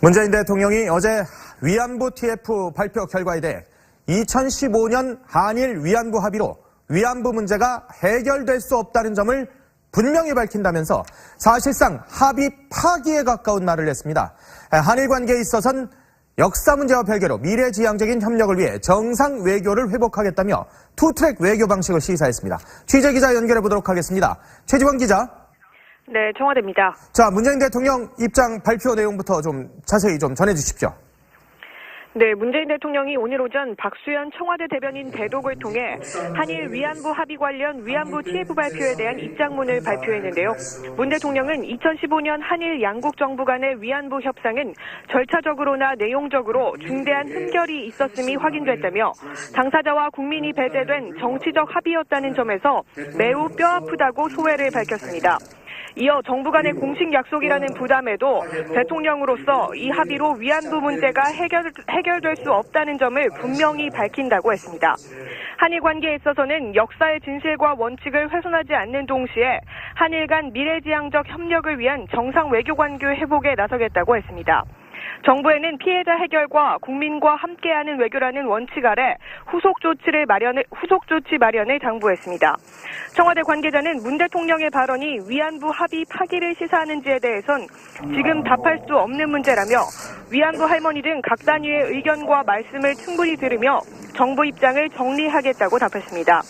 문재인 대통령이 어제 위안부 TF 발표 결과에 대해 2015년 한일 위안부 합의로 위안부 문제가 해결될 수 없다는 점을 분명히 밝힌다면서 사실상 합의 파기에 가까운 말을 했습니다. 한일 관계에 있어선 역사 문제와 별개로 미래지향적인 협력을 위해 정상 외교를 회복하겠다며 투트랙 외교 방식을 시사했습니다. 취재 기자 연결해 보도록 하겠습니다. 최지원 기자. 네, 청와대입니다. 자, 문재인 대통령 입장 발표 내용부터 좀 자세히 좀 전해 주십시오. 네, 문재인 대통령이 오늘 오전 박수현 청와대 대변인 대독을 통해 한일 위안부 합의 관련 위안부 TF 발표에 대한 입장문을 발표했는데요. 문 대통령은 2015년 한일 양국 정부 간의 위안부 협상은 절차적으로나 내용적으로 중대한 흠결이 있었음이 확인됐다며 당사자와 국민이 배제된 정치적 합의였다는 점에서 매우 뼈아프다고 소회를 밝혔습니다. 이어 정부 간의 공식 약속이라는 부담에도 대통령으로서 이 합의로 위안부 문제가 해결, 해결될 수 없다는 점을 분명히 밝힌다고 했습니다. 한일 관계에 있어서는 역사의 진실과 원칙을 훼손하지 않는 동시에 한일 간 미래지향적 협력을 위한 정상 외교 관계 회복에 나서겠다고 했습니다. 정부에는 피해자 해결과 국민과 함께하는 외교라는 원칙 아래 후속 조치를 마련을 후속 조치 마련을 당부했습니다. 청와대 관계자는 문 대통령의 발언이 위안부 합의 파기를 시사하는지에 대해선 지금 답할 수 없는 문제라며 위안부 할머니 등 각 단위의 의견과 말씀을 충분히 들으며 정부 입장을 정리하겠다고 답했습니다.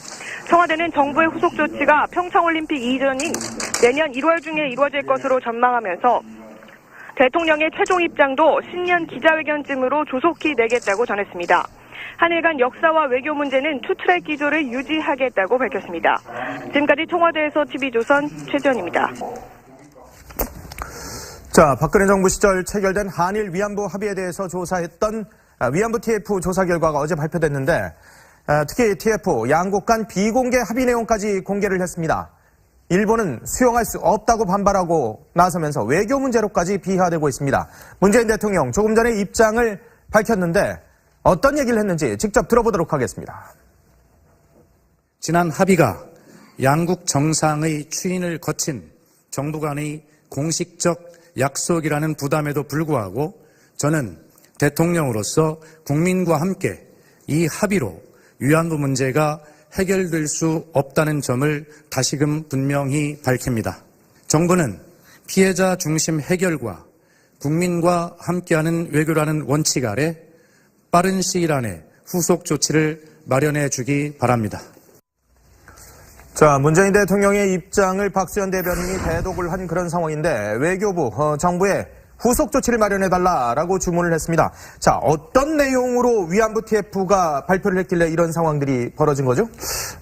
청와대는 정부의 후속 조치가 평창올림픽 이전인 내년 1월 중에 이루어질 것으로 전망하면서 대통령의 최종 입장도 신년 기자회견쯤으로 조속히 내겠다고 전했습니다. 한일 간 역사와 외교 문제는 투트랙 기조를 유지하겠다고 밝혔습니다. 지금까지 청와대에서 TV조선 최지원입니다. 자, 박근혜 정부 시절 체결된 한일 위안부 합의에 대해서 조사했던 아, 위안부 TF 조사 결과가 어제 발표됐는데 아, 특히 TF 양국 간 비공개 합의 내용까지 공개를 했습니다. 일본은 수용할 수 없다고 반발하고 나서면서 외교 문제로까지 비하되고 있습니다. 문재인 대통령 조금 전에 입장을 밝혔는데 어떤 얘기를 했는지 직접 들어보도록 하겠습니다. 지난 합의가 양국 정상의 추인을 거친 정부 간의 공식적 약속이라는 부담에도 불구하고 저는 대통령으로서 국민과 함께 이 합의로 위안부 문제가 해결될 수 없다는 점을 다시금 분명히 밝힙니다. 정부는 피해자 중심 해결과 국민과 함께하는 외교라는 원칙 아래 빠른 시일 안에 후속 조치를 마련해 주기 바랍니다. 자, 문재인 대통령의 입장을 박수현 대변인이 대독을 한 그런 상황인데 외교부 어, 정부에 후속 조치를 마련해달라라고 주문을 했습니다. 자, 어떤 내용으로 위안부 TF가 발표를 했길래 이런 상황들이 벌어진 거죠?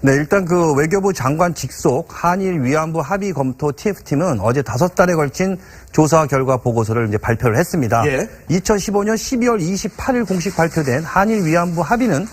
네, 일단 그 외교부 장관 직속 한일 위안부 합의 검토 TF팀은 어제 다섯 달에 걸친 조사 결과 보고서를 이제 발표를 했습니다. 예. 2015년 12월 28일 공식 발표된 한일 위안부 합의는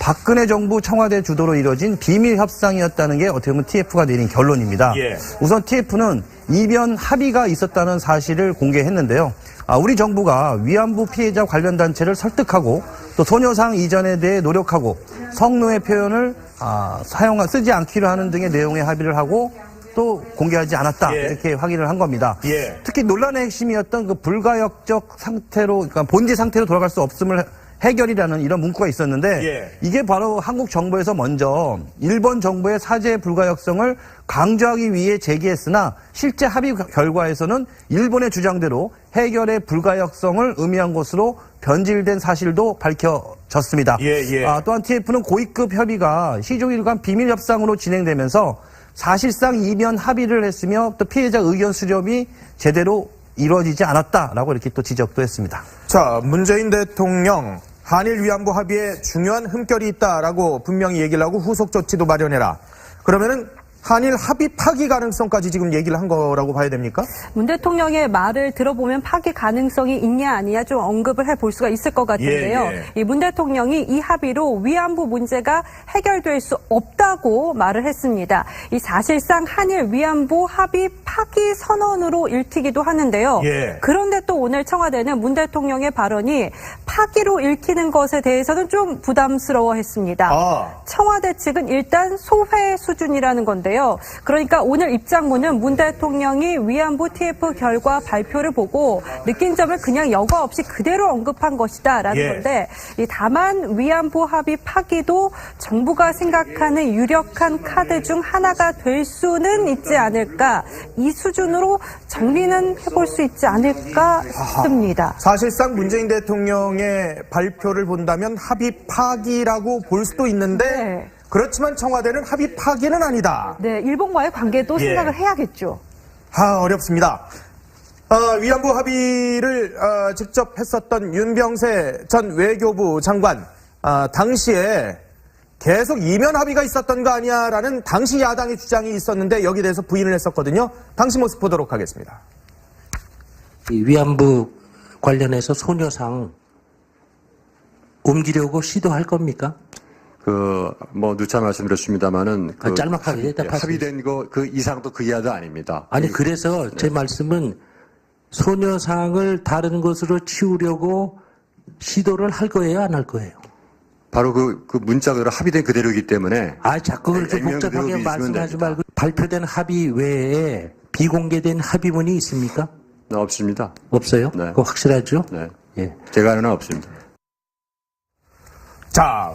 박근혜 정부 청와대 주도로 이뤄진 비밀 협상이었다는 게 어떻게 보면 TF가 내린 결론입니다. 예. 우선 TF는 이변 합의가 있었다는 사실을 공개했는데요. 아, 우리 정부가 위안부 피해자 관련 단체를 설득하고 또 소녀상 이전에 대해 노력하고 성노예 표현을 아, 사용 쓰지 않기로 하는 등의 내용의 합의를 하고 또 공개하지 않았다 예. 이렇게 확인을 한 겁니다. 예. 특히 논란의 핵심이었던 그 불가역적 상태로 그러니까 본지 상태로 돌아갈 수 없음을 해결이라는 이런 문구가 있었는데 예. 이게 바로 한국 정부에서 먼저 일본 정부의 사죄 불가역성을 강조하기 위해 제기했으나 실제 합의 결과에서는 일본의 주장대로 해결의 불가역성을 의미한 것으로 변질된 사실도 밝혀졌습니다. 예, 예. 아, 또한 TF는 고위급 협의가 시종 일관 비밀 협상으로 진행되면서 사실상 이면 합의를 했으며 또 피해자 의견 수렴이 제대로 이루어지지 않았다라고 이렇게 또 지적도 했습니다. 자, 문재인 대통령 한일 위안부 합의에 중요한 흠결이 있다라고 분명히 얘기를 하고 후속 조치도 마련해라. 그러면은 한일 합의 파기 가능성까지 지금 얘기를 한 거라고 봐야 됩니까? 문 대통령의 말을 들어보면 파기 가능성이 있냐 아니냐 좀 언급을 해볼 수가 있을 것 같은데요. 예, 예. 이문 대통령이 이 합의로 위안부 문제가 해결될 수 없다고 말을 했습니다. 이 사실상 한일 위안부 합의 파기 선언으로 읽히기도 하는데요. 예. 그런데 또 오늘 청와대는 문 대통령의 발언이 파기로 읽히는 것에 대해서는 좀 부담스러워했습니다. 아. 청와대 측은 일단 소회 수준이라는 건데요. 있는데요. 그러니까 오늘 입장문은 문 대통령이 위안부 TF 결과 발표를 보고 느낀 점을 그냥 여과 없이 그대로 언급한 것이다라는 예. 건데 이 다만 위안부 합의 파기도 정부가 생각하는 유력한 카드 중 하나가 될 수는 있지 않을까 이 수준으로 정리는 해볼 수 있지 않을까 싶습니다. 사실상 문재인 대통령의 발표를 본다면 합의 파기라고 볼 수도 있는데 네. 그렇지만 청와대는 합의 파기는 아니다. 네, 일본과의 관계도 예. 생각을 해야겠죠. 아 어렵습니다. 어, 위안부 합의를 어, 직접 했었던 윤병세 전 외교부 장관 아, 당시에 계속 이면 합의가 있었던 거 아니야라는 당시 야당의 주장이 있었는데 여기 대해서 부인을 했었거든요. 당시 모습 보도록 하겠습니다. 이 위안부 관련해서 소녀상 옮기려고 시도할 겁니까? 그, 뭐, 누차 말씀드렸습니다만은. 그 아, 짤막하게 합의- 대답하세요. 합의된 거, 그 이상도 그 이하도 아닙니다. 아니 이- 그래서 제 말씀은 소녀상을 다른 것으로 치우려고 시도를 할 거예요, 안 할 거예요? 바로 그, 그 문자가 합의된 그대로이기 때문에. 아, 자꾸 그렇게 복잡하게 그대로 말씀하지. 말고 발표된 합의 외에 비공개된 합의문이 있습니까? 네, 없습니다. 없어요? 네. 그거 확실하죠? 네. 예. 제가 아는 한 없습니다. 자,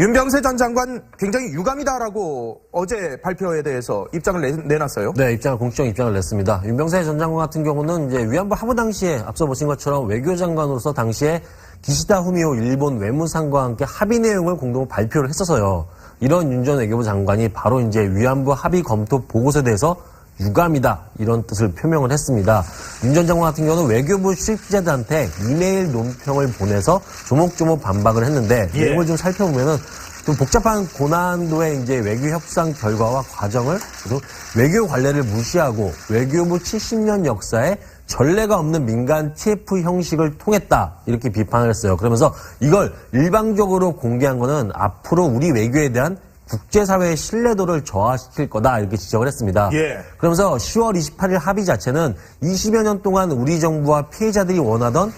윤병세 전 장관 굉장히 유감이다라고 어제 발표에 대해서 입장을 내, 내놨어요. 네, 입장을 공식적 입장을 냈습니다. 윤병세 전 장관 같은 경우는 이제 위안부 합의 당시에 앞서 보신 것처럼 외교장관으로서 당시에 기시다 후미오 일본 외무상과 함께 합의 내용을 공동 발표를 했어서요. 이런 윤 전 외교부 장관이 바로 이제 위안부 합의 검토 보고서에 대해서 유감이다 이런 뜻을 표명을 했습니다. 윤 전 장관 같은 경우는 외교부 실기자들한테 이메일 논평을 보내서 조목조목 반박을 했는데 예. 내용을 좀 살펴보면은 좀 복잡한 고난도의 이제 외교 협상 결과와 과정을 그리고 외교 관례를 무시하고 외교부 70년 역사에 전례가 없는 민간 TF 형식을 통했다 이렇게 비판을 했어요. 그러면서 이걸 일방적으로 공개한 거는 앞으로 우리 외교에 대한 국제사회의 신뢰도를 저하시킬 거다 이렇게 지적을 했습니다. 예. 그러면서 10월 28일 합의 자체는 20여 년 동안 우리 정부와 피해자들이 원하던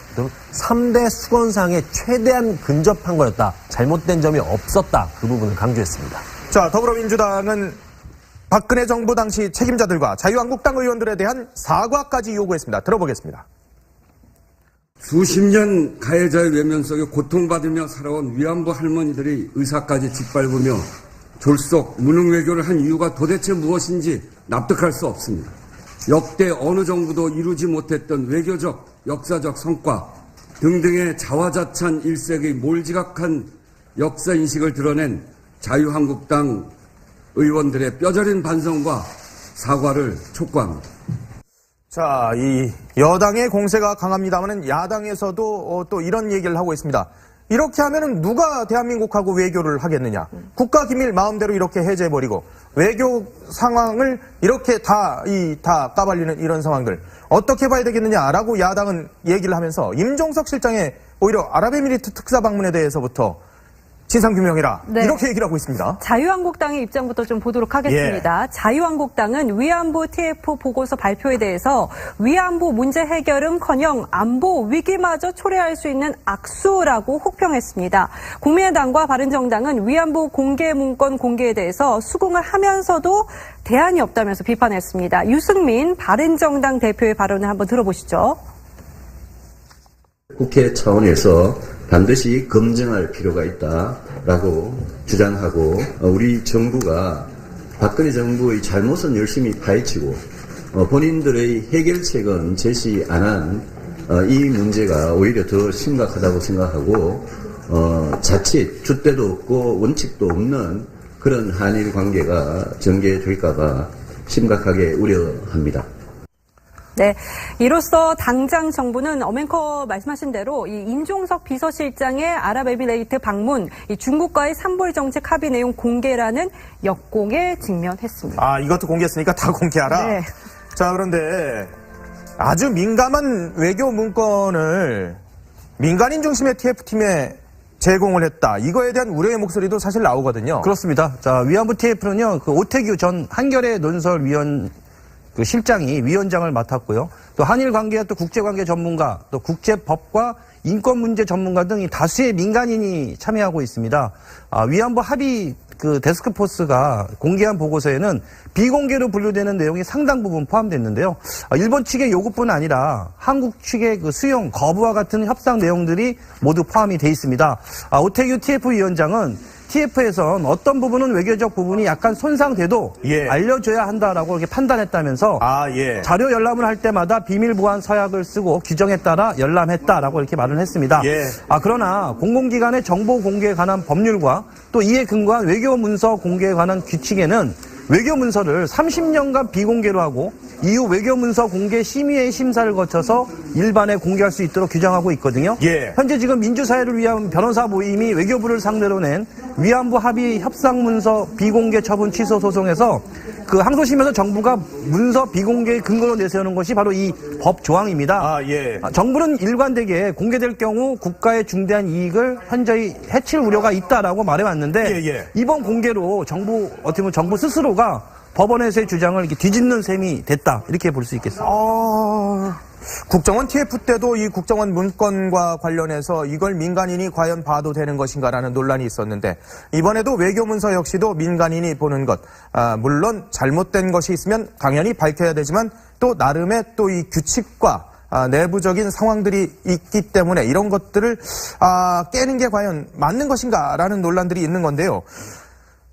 3대 수건상에 최대한 근접한 거였다. 잘못된 점이 없었다. 그 부분을 강조했습니다. 자, 더불어민주당은 박근혜 정부 당시 책임자들과 자유한국당 의원들에 대한 사과까지 요구했습니다. 들어보겠습니다. 수십 년 가해자의 외면 속에 고통받으며 살아온 위안부 할머니들이 의사까지 짓밟으며 졸속 무능 외교를 한 이유가 도대체 무엇인지 납득할 수 없습니다. 역대 어느 정부도 이루지 못했던 외교적, 역사적 성과 등등의 자화자찬 일색의 몰지각한 역사 인식을 드러낸 자유한국당 의원들의 뼈저린 반성과 사과를 촉구합니다. 자, 이 여당의 공세가 강합니다만은 야당에서도 어, 또 이런 얘기를 하고 있습니다. 이렇게 하면은 누가 대한민국하고 외교를 하겠느냐? 국가 기밀 마음대로 이렇게 해제해버리고 외교 상황을 이렇게 다, 이, 다 까발리는 이런 상황들 어떻게 봐야 되겠느냐라고 야당은 얘기를 하면서 임종석 실장의 오히려 아랍에미리트 특사 방문에 대해서부터 진상규명이라 네. 이렇게 얘기를 하고 있습니다. 자유한국당의 입장부터 좀 보도록 하겠습니다. 예. 자유한국당은 위안부 TF 보고서 발표에 대해서 위안부 문제 해결은커녕 안보 위기마저 초래할 수 있는 악수라고 혹평했습니다. 국민의당과 바른정당은 위안부 공개 문건 공개에 대해서 수긍을 하면서도 대안이 없다면서 비판했습니다. 유승민 바른정당 대표의 발언을 한번 들어보시죠. 국회 차원에서 반드시 검증할 필요가 있다 라고 주장하고 어, 우리 정부가 박근혜 정부의 잘못은 열심히 파헤치고 어, 본인들의 해결책은 제시 안 한 이 문제가 오히려 더 심각하다고 생각하고 어, 자칫 줏대도 없고 원칙도 없는 그런 한일 관계가 전개될까봐 심각하게 우려합니다. 네. 이로써 당장 정부는 어맹커 말씀하신 대로 이 임종석 비서실장의 아랍에미레이트 방문, 이 중국과의 삼볼 정책 합의 내용 공개라는 역공에 직면했습니다. 아, 이것도 공개했으니까 다 공개하라. 네. 자, 그런데 아주 민감한 외교 문건을 민간인 중심의 TF팀에 제공을 했다. 이거에 대한 우려의 목소리도 사실 나오거든요. 그렇습니다. 자, 위안부 TF는요, 그 오태규 전 한겨레 논설위원 그 실장이 위원장을 맡았고요. 또 한일 관계 또 국제 관계 전문가, 또 국제법과 인권 문제 전문가 등이 다수의 민간인이 참여하고 있습니다. 아, 위안부 합의 그 데스크포스가 공개한 보고서에는 비공개로 분류되는 내용이 상당 부분 포함됐는데요. 아, 일본 측의 요구뿐 아니라 한국 측의 그 수용 거부와 같은 협상 내용들이 모두 포함이 돼 있습니다. 아, 오태규 TF 위원장은 TF에선 어떤 부분은 외교적 부분이 약간 손상돼도 예. 알려줘야 한다라고 이렇게 판단했다면서 아, 예. 자료 열람을 할 때마다 비밀 보안 서약을 쓰고 규정에 따라 열람했다라고 이렇게 말을 했습니다. 예. 아 그러나 공공기관의 정보 공개에 관한 법률과 또 이에 근거한 외교 문서 공개에 관한 규칙에는 외교 문서를 30년간 비공개로 하고 이후 외교 문서 공개 심의회 심사를 거쳐서 일반에 공개할 수 있도록 규정하고 있거든요. 예. 현재 지금 민주사회를 위한 변호사 모임이 외교부를 상대로 낸 위안부 합의 협상 문서 비공개 처분 취소 소송에서 그 항소심에서 정부가 문서 비공개 근거로 내세우는 것이 바로 이 법 조항입니다. 아, 예. 아, 정부는 일관되게 공개될 경우 국가의 중대한 이익을 현저히 해칠 우려가 있다라고 말해왔는데 예, 예. 이번 공개로 정부 어떻게 보면 정부 스스로가 법원에서의 주장을 이렇게 뒤집는 셈이 됐다 이렇게 볼 수 있겠습니다. 아, 국정원 TF 때도 이 국정원 문건과 관련해서 이걸 민간인이 과연 봐도 되는 것인가라는 논란이 있었는데 이번에도 외교문서 역시도 민간인이 보는 것 아, 물론 잘못된 것이 있으면 당연히 밝혀야 되지만 또 나름의 또 이 규칙과 아, 내부적인 상황들이 있기 때문에 이런 것들을 아, 깨는 게 과연 맞는 것인가라는 논란들이 있는 건데요.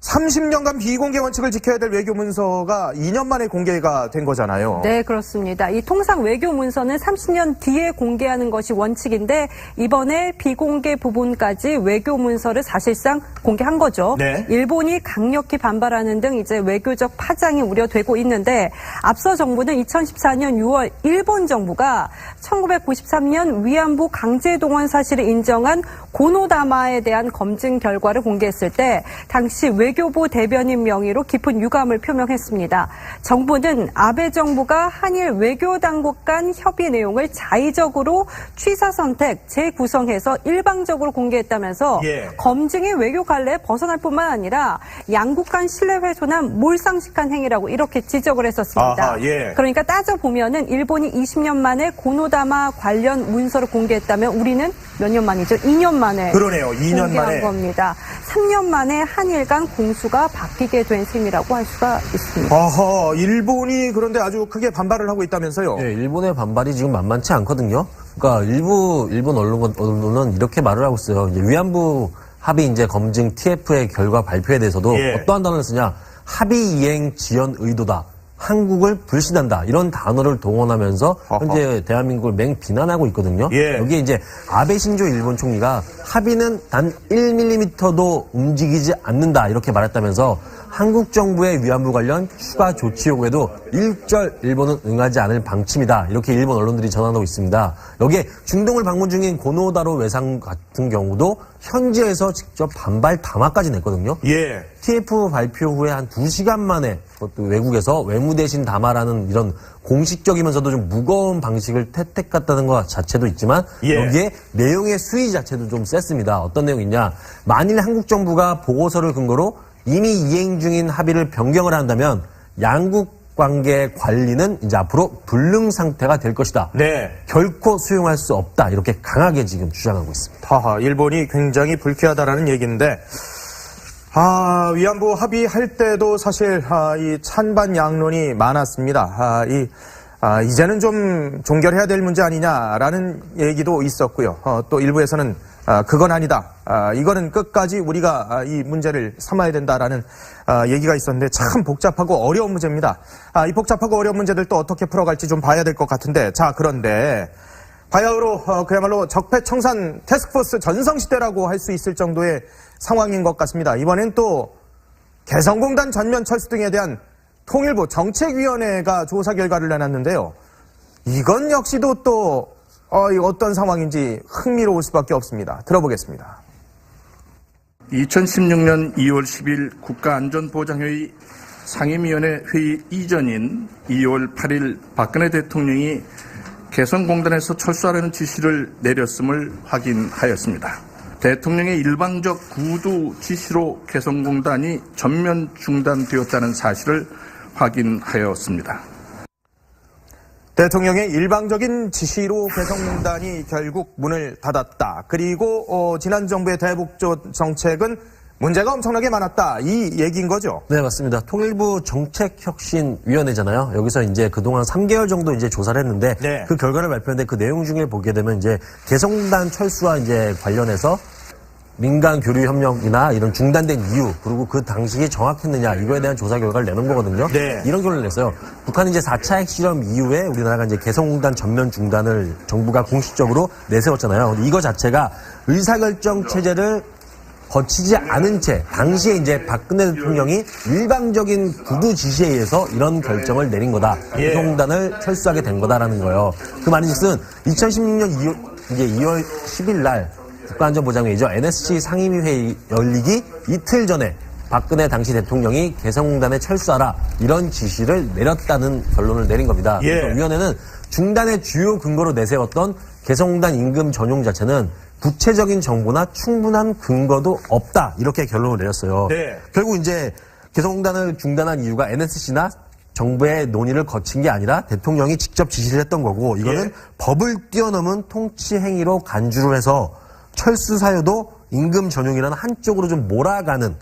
30년간 비공개 원칙을 지켜야 될 외교 문서가 2년 만에 공개가 된 거잖아요. 네, 그렇습니다. 이 통상 외교 문서는 30년 뒤에 공개하는 것이 원칙인데 이번에 비공개 부분까지 외교 문서를 사실상 공개한 거죠. 네. 일본이 강력히 반발하는 등 이제 외교적 파장이 우려되고 있는데 앞서 정부는 2014년 6월 일본 정부가 1993년 위안부 강제 동원 사실을 인정한 고노다마에 대한 검증 결과를 공개했을 때 당시 외교부 대변인 명의로 깊은 유감을 표명했습니다. 정부는 아베 정부가 한일 외교 당국 간 협의 내용을 자의적으로 취사 선택 재구성해서 일방적으로 공개했다면서 예. 검증이 외교 관례에 벗어날 뿐만 아니라 양국 간 신뢰 훼손한 몰상식한 행위라고 이렇게 지적을 했었습니다. 아하, 예. 그러니까 따져 보면은 일본이 20년 만에 고노다마 관련 문서를 공개했다면 우리는 몇 년 만이죠? 2년 만에 그러네요. 2년 공개한 만에. 겁니다. 3년 만에 한일 간 공수가 바뀌게 된 셈이라고 할 수가 있습니다. 어허, 일본이 그런데 아주 크게 반발을 하고 있다면서요? 예, 일본의 반발이 지금 만만치 않거든요. 그러니까 일부 일본 언론, 언론은 이렇게 말을 하고 있어요. 이제 위안부 합의 이제 검증 TF의 결과 발표에 대해서도 예. 어떠한 단어를 쓰냐? 합의 이행 지연 의도다. 한국을 불신한다. 이런 단어를 동원하면서 어허. 현재 대한민국을 맹 비난하고 있거든요. 예. 여기에 이제 아베 신조 일본 총리가 합의는 단 1mm도 움직이지 않는다. 이렇게 말했다면서 한국 정부의 위안부 관련 추가 조치 요구에도 일절 일본은 응하지 않을 방침이다. 이렇게 일본 언론들이 전하고 있습니다. 여기에 중동을 방문 중인 고노다로 외상 같은 경우도 현지에서 직접 반발 담화까지 냈거든요. 예. TF 발표 후에 한 두시간 만에 그것도 외국에서 외무 대신 담화라는 이런 공식적이면서도 좀 무거운 방식을 채택했다는 것 자체도 있지만 예. 여기에 내용의 수위 자체도 좀 셌습니다. 어떤 내용이냐. 만일 한국 정부가 보고서를 근거로 이미 이행 중인 합의를 변경을 한다면 양국 관계 관리는 이제 앞으로 불능 상태가 될 것이다. 네. 결코 수용할 수 없다. 이렇게 강하게 지금 주장하고 있습니다. 하하, 일본이 굉장히 불쾌하다라는 얘기인데, 아, 위안부 합의할 때도 사실, 아, 이 찬반 양론이 많았습니다. 아, 이, 아, 이제는 좀 종결해야 될 문제 아니냐라는 얘기도 있었고요. 어, 또 일부에서는 아, 그건 아니다. 아, 이거는 끝까지 우리가 아, 이 문제를 삼아야 된다라는 아, 얘기가 있었는데 참 복잡하고 어려운 문제입니다. 아, 이 복잡하고 어려운 문제들 또 어떻게 풀어갈지 좀 봐야 될 것 같은데, 자, 그런데 바야흐로 어, 그야말로 적폐청산 태스크포스 전성시대라고 할 수 있을 정도의 상황인 것 같습니다. 이번엔 또 개성공단 전면 철수 등에 대한 통일부 정책위원회가 조사 결과를 내놨는데요. 이건 역시도 또 어, 이 어떤 상황인지 흥미로울 수밖에 없습니다. 들어보겠습니다. 2016년 2월 10일 국가안전보장회의 상임위원회 회의 이전인 2월 8일 박근혜 대통령이 개성공단에서 철수하라는 지시를 내렸음을 확인하였습니다. 대통령의 일방적 구두 지시로 개성공단이 전면 중단되었다는 사실을 확인하였습니다. 대통령의 일방적인 지시로 개성공단이 결국 문을 닫았다. 그리고 어, 지난 정부의 대북조 정책은 문제가 엄청나게 많았다. 이 얘기인 거죠. 네, 맞습니다. 통일부 정책혁신위원회잖아요. 여기서 이제 그동안 3개월 정도 이제 조사를 했는데 네. 그 결과를 발표했는데 그 내용 중에 보게 되면 이제 개성공단 철수와 이제 관련해서 민간 교류 협력이나 이런 중단된 이유 그리고 그 당시에 정확했느냐 이거에 대한 조사 결과를 내놓은 거거든요. 네. 이런 결론을 냈어요. 북한이 이제 4차 핵실험 이후에 우리나라가 이제 개성공단 전면 중단을 정부가 공식적으로 내세웠잖아요. 근데 이거 자체가 의사결정 체제를 거치지 않은 채 당시에 이제 박근혜 대통령이 일방적인 구두 지시에 의해서 이런 결정을 내린 거다. 예. 개성공단을 철수하게 된 거다라는 거예요. 그 말인즉슨 2016년 2월, 이제 2월 10일 날 국가안전보장회의죠. NSC 상임위 회의 열리기 이틀 전에 박근혜 당시 대통령이 개성공단에 철수하라 이런 지시를 내렸다는 결론을 내린 겁니다. 예. 그래서 위원회는 중단의 주요 근거로 내세웠던 개성공단 임금 전용 자체는 구체적인 정보나 충분한 근거도 없다 이렇게 결론을 내렸어요. 네. 결국 이제 개성공단을 중단한 이유가 NSC나 정부의 논의를 거친 게 아니라 대통령이 직접 지시를 했던 거고 이거는 예. 법을 뛰어넘은 통치 행위로 간주를 해서 철수 사유도 임금 전용이라는 한쪽으로 좀 몰아가는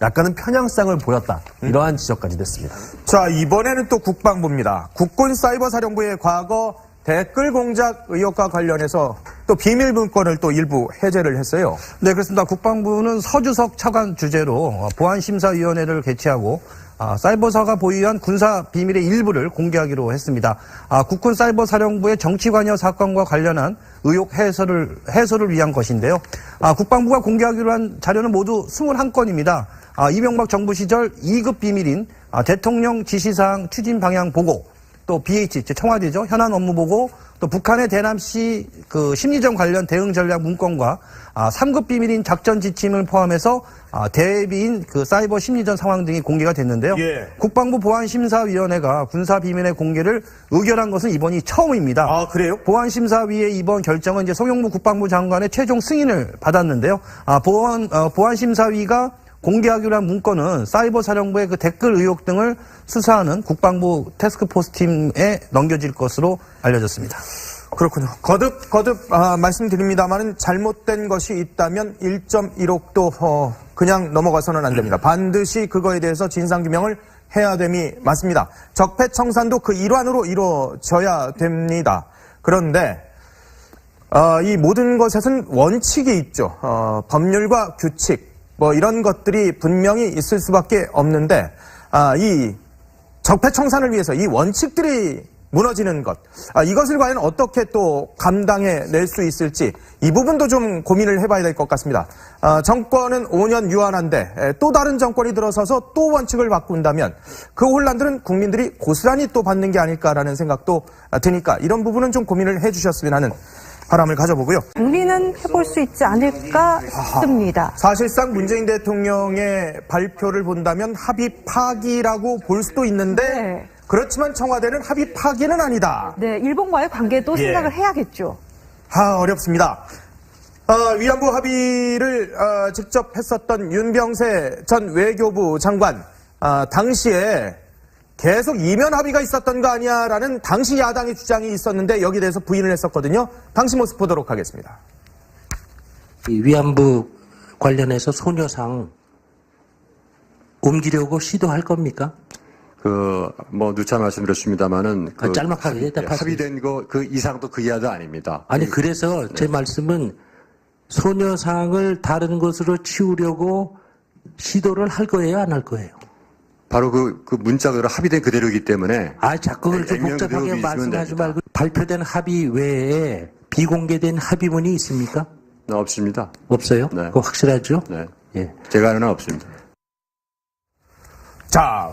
약간은 편향성을 보였다 이러한 지적까지 됐습니다. 자, 이번에는 또 국방부입니다. 국군 사이버 사령부의 과거 댓글 공작 의혹과 관련해서 또 비밀 문건을 또 일부 해제를 했어요. 네, 그렇습니다. 국방부는 서주석 차관 주재로 어, 보안심사위원회를 개최하고 아, 사이버사가 보유한 군사 비밀의 일부를 공개하기로 했습니다. 아, 국군 사이버 사령부의 정치 관여 사건과 관련한 의혹 해소를 해소를 위한 것인데요. 아, 국방부가 공개하기로 한 자료는 모두 21건입니다. 아, 이명박 정부 시절 2급 비밀인 아, 대통령 지시사항 추진 방향 보고 또 BH, 즉 청와대죠. 현안 업무 보고 또 북한의 대남시 그 심리전 관련 대응 전략 문건과 아, 3급 비밀인 작전 지침을 포함해서 아, 대비인 그 사이버 심리전 상황 등이 공개가 됐는데요. 예. 국방부 보안심사위원회가 군사 비밀의 공개를 의결한 것은 이번이 처음입니다. 아, 그래요? 보안심사위의 이번 결정은 이제 송영무 국방부 장관의 최종 승인을 받았는데요. 아, 보안, 어, 보안심사위가 공개하기로 한 문건은 사이버 사령부의 그 댓글 의혹 등을 수사하는 국방부 태스크포스 팀에 넘겨질 것으로 알려졌습니다. 그렇군요. 거듭 거듭 아, 말씀드립니다만은 잘못된 것이 있다면 1.1억도 어, 그냥 넘어가서는 안 됩니다. 반드시 그거에 대해서 진상 규명을 해야 됨이 맞습니다. 적폐 청산도 그 일환으로 이루어져야 됩니다. 그런데 어, 이 모든 것에는 원칙이 있죠. 어, 법률과 규칙 뭐 이런 것들이 분명히 있을 수밖에 없는데 아, 이 적폐청산을 위해서 이 원칙들이 무너지는 것 아, 이것을 과연 어떻게 또 감당해 낼 수 있을지 이 부분도 좀 고민을 해봐야 될 것 같습니다. 아, 정권은 5년 유한한데 에, 또 다른 정권이 들어서서 또 원칙을 바꾼다면 그 혼란들은 국민들이 고스란히 또 받는 게 아닐까라는 생각도 아, 드니까 이런 부분은 좀 고민을 해주셨으면 하는 바람을 가져보고요. 정리는 해볼 수 있지 않을까 싶습니다. 사실상 문재인 대통령의 발표를 본다면 합의 파기라고 볼 수도 있는데 네. 그렇지만 청와대는 합의 파기는 아니다. 네, 일본과의 관계도 예. 생각을 해야겠죠. 아 어렵습니다. 어, 위안부 합의를 어, 직접 했었던 윤병세 전 외교부 장관 아, 당시에 계속 이면 합의가 있었던 거 아니야라는 당시 야당의 주장이 있었는데 여기 대해서 부인을 했었거든요. 당시 모습 보도록 하겠습니다. 이 위안부 관련해서 소녀상 옮기려고 시도할 겁니까? 그, 뭐, 누차 말씀드렸습니다만은. 아, 짤막하게 대답하세요. 합의된 거, 그 이상도 그 이하도 아닙니다. 아니 그래서 제 말씀은 소녀상을 다른 것으로 치우려고 시도를 할 거예요, 안 할 거예요? 바로 그, 그 문자가 합의된 그대로이기 때문에. 아, 자꾸 그렇게 액면 복잡하게 말씀하지 말고 발표된 합의 외에 비공개된 합의문이 있습니까? 네, 없습니다. 없어요? 네. 그거 확실하죠? 네. 예. 제가 아는 한 없습니다. 자,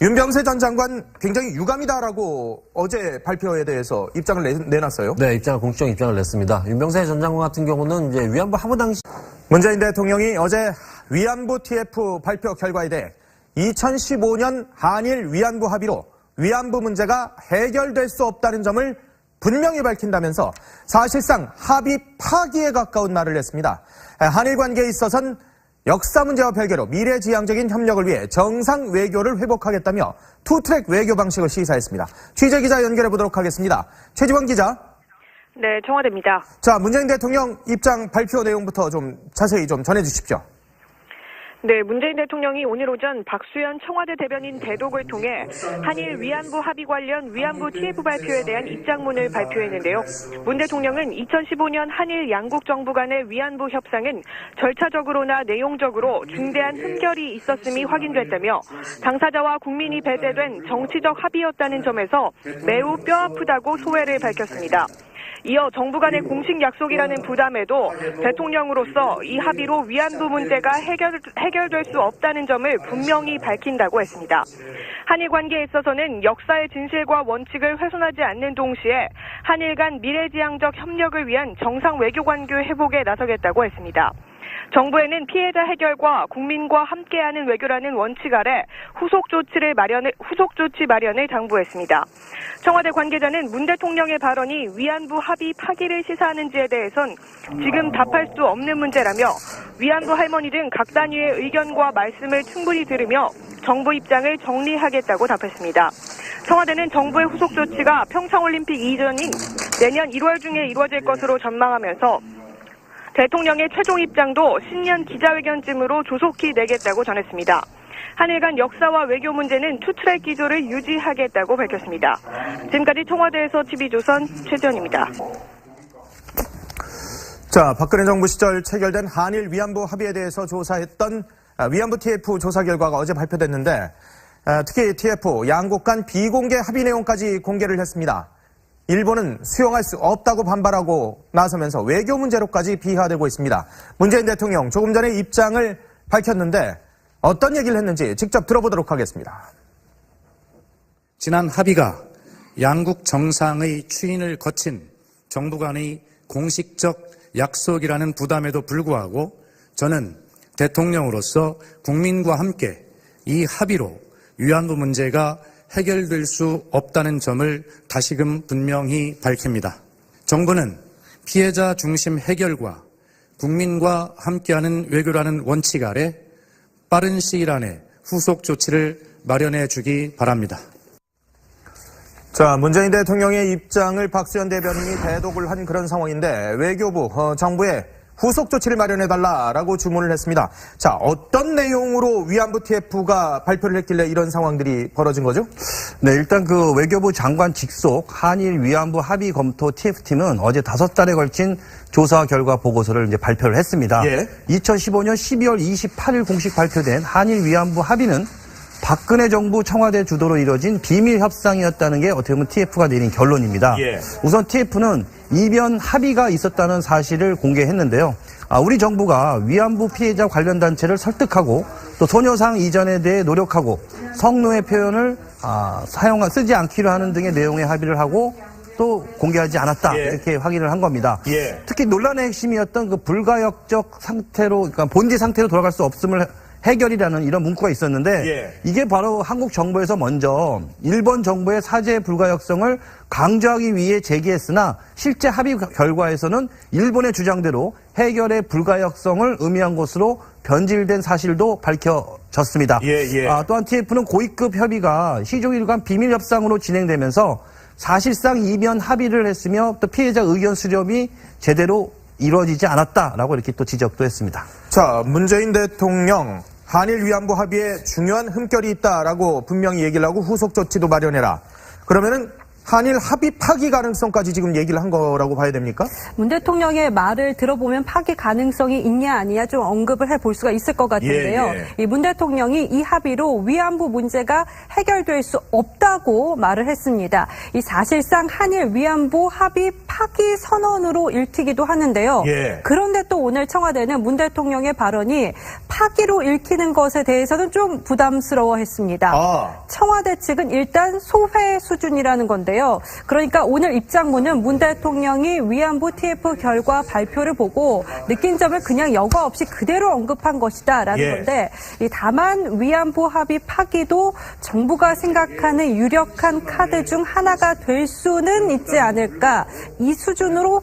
윤병세 전 장관 굉장히 유감이다라고 어제 발표에 대해서 입장을 내, 내놨어요. 네, 입장을 공식적 입장을 냈습니다. 윤병세 전 장관 같은 경우는 이제 위안부 합의 당시 문재인 대통령이 어제 위안부 TF 발표 결과에 대해 2015년 한일 위안부 합의로 위안부 문제가 해결될 수 없다는 점을 분명히 밝힌다면서 사실상 합의 파기에 가까운 말을 했습니다. 한일 관계에 있어선 역사 문제와 별개로 미래지향적인 협력을 위해 정상 외교를 회복하겠다며 투트랙 외교 방식을 시사했습니다. 취재 기자 연결해 보도록 하겠습니다. 최지원 기자. 네, 청와대입니다. 자, 문재인 대통령 입장 발표 내용부터 좀 자세히 좀 전해 주십시오. 네, 문재인 대통령이 오늘 오전 박수현 청와대 대변인 대독을 통해 한일 위안부 합의 관련 위안부 TF 발표에 대한 입장문을 발표했는데요. 문 대통령은 2015년 한일 양국 정부 간의 위안부 협상은 절차적으로나 내용적으로 중대한 흠결이 있었음이 확인됐다며 당사자와 국민이 배제된 정치적 합의였다는 점에서 매우 뼈아프다고 소회를 밝혔습니다. 이어 정부 간의 공식 약속이라는 부담에도 대통령으로서 이 합의로 위안부 문제가 해결, 해결될 수 없다는 점을 분명히 밝힌다고 했습니다. 한일 관계에 있어서는 역사의 진실과 원칙을 훼손하지 않는 동시에 한일 간 미래지향적 협력을 위한 정상 외교 관계 회복에 나서겠다고 했습니다. 정부에는 피해자 해결과 국민과 함께하는 외교라는 원칙 아래 후속 조치를 마련을 후속 조치 마련을 당부했습니다. 청와대 관계자는 문 대통령의 발언이 위안부 합의 파기를 시사하는지에 대해선 지금 답할 수 없는 문제라며 위안부 할머니 등 각 단위의 의견과 말씀을 충분히 들으며 정부 입장을 정리하겠다고 답했습니다. 청와대는 정부의 후속 조치가 평창올림픽 이전인 내년 1월 중에 이루어질 것으로 전망하면서 대통령의 최종 입장도 신년 기자회견쯤으로 조속히 내겠다고 전했습니다. 한일 간 역사와 외교 문제는 투트랙 기조를 유지하겠다고 밝혔습니다. 지금까지 청와대에서 TV조선 최지연입니다. 자, 박근혜 정부 시절 체결된 한일 위안부 합의에 대해서 조사했던 아, 위안부 TF 조사 결과가 어제 발표됐는데 아, 특히 TF 양국 간 비공개 합의 내용까지 공개를 했습니다. 일본은 수용할 수 없다고 반발하고 나서면서 외교 문제로까지 비하되고 있습니다. 문재인 대통령 조금 전에 입장을 밝혔는데 어떤 얘기를 했는지 직접 들어보도록 하겠습니다. 지난 합의가 양국 정상의 추인을 거친 정부 간의 공식적 약속이라는 부담에도 불구하고 저는 대통령으로서 국민과 함께 이 합의로 위안부 문제가 해결될 수 없다는 점을 다시금 분명히 밝힙니다. 정부는 피해자 중심 해결과 국민과 함께하는 외교라는 원칙 아래 빠른 시일 안에 후속 조치를 마련해 주기 바랍니다. 자, 문재인 대통령의 입장을 박수현 대변인이 대독을 한 그런 상황인데 외교부 어, 정부에 후속 조치를 마련해달라라고 주문을 했습니다. 자, 어떤 내용으로 위안부 TF가 발표를 했길래 이런 상황들이 벌어진 거죠? 네, 일단 그 외교부 장관 직속 한일 위안부 합의 검토 TF팀은 어제 다섯 달에 걸친 조사 결과 보고서를 이제 발표를 했습니다. 예. 2015년 12월 28일 공식 발표된 한일 위안부 합의는 박근혜 정부 청와대 주도로 이뤄진 비밀 협상이었다는 게 어떻게 보면 TF가 내린 결론입니다. 예. 우선 TF는 이변 합의가 있었다는 사실을 공개했는데요. 아, 우리 정부가 위안부 피해자 관련 단체를 설득하고 또 소녀상 이전에 대해 노력하고 성노예 표현을 아, 사용 쓰지 않기로 하는 등의 내용의 합의를 하고 또 공개하지 않았다 예. 이렇게 확인을 한 겁니다. 예. 특히 논란의 핵심이었던 그 불가역적 상태로 그러니까 본지 상태로 돌아갈 수 없음을 해결이라는 이런 문구가 있었는데 예. 이게 바로 한국 정부에서 먼저 일본 정부의 사죄 불가역성을 강조하기 위해 제기했으나 실제 합의 결과에서는 일본의 주장대로 해결의 불가역성을 의미한 것으로 변질된 사실도 밝혀졌습니다. 예, 예. 아, 또한 TF는 고위급 협의가 시종일관 비밀 협상으로 진행되면서 사실상 이면 합의를 했으며 또 피해자 의견 수렴이 제대로 이루어지지 않았다라고 이렇게 또 지적도 했습니다. 자, 문재인 대통령 한일 위안부 합의에 중요한 흠결이 있다라고 분명히 얘기를 하고 후속 조치도 마련해라. 그러면은 한일 합의 파기 가능성까지 지금 얘기를 한 거라고 봐야 됩니까? 문 대통령의 말을 들어보면 파기 가능성이 있냐 아니냐 좀 언급을 해볼 수가 있을 것 같은데요. 예, 예. 이문 대통령이 이 합의로 위안부 문제가 해결될 수 없다고 말을 했습니다. 이 사실상 한일 위안부 합의 파기 선언으로 읽히기도 하는데요. 예. 그런데 또 오늘 청와대는 문 대통령의 발언이 파기로 읽히는 것에 대해서는 좀 부담스러워했습니다. 아. 청와대 측은 일단 소회 수준이라는 건데 요. 그러니까 오늘 입장문은 문 대통령이 위안부 TF 결과 발표를 보고 느낀 점을 그냥 여과 없이 그대로 언급한 것이다라는 예. 건데 이 다만 위안부 합의 파기도 정부가 생각하는 유력한 카드 중 하나가 될 수는 있지 않을까 이 수준으로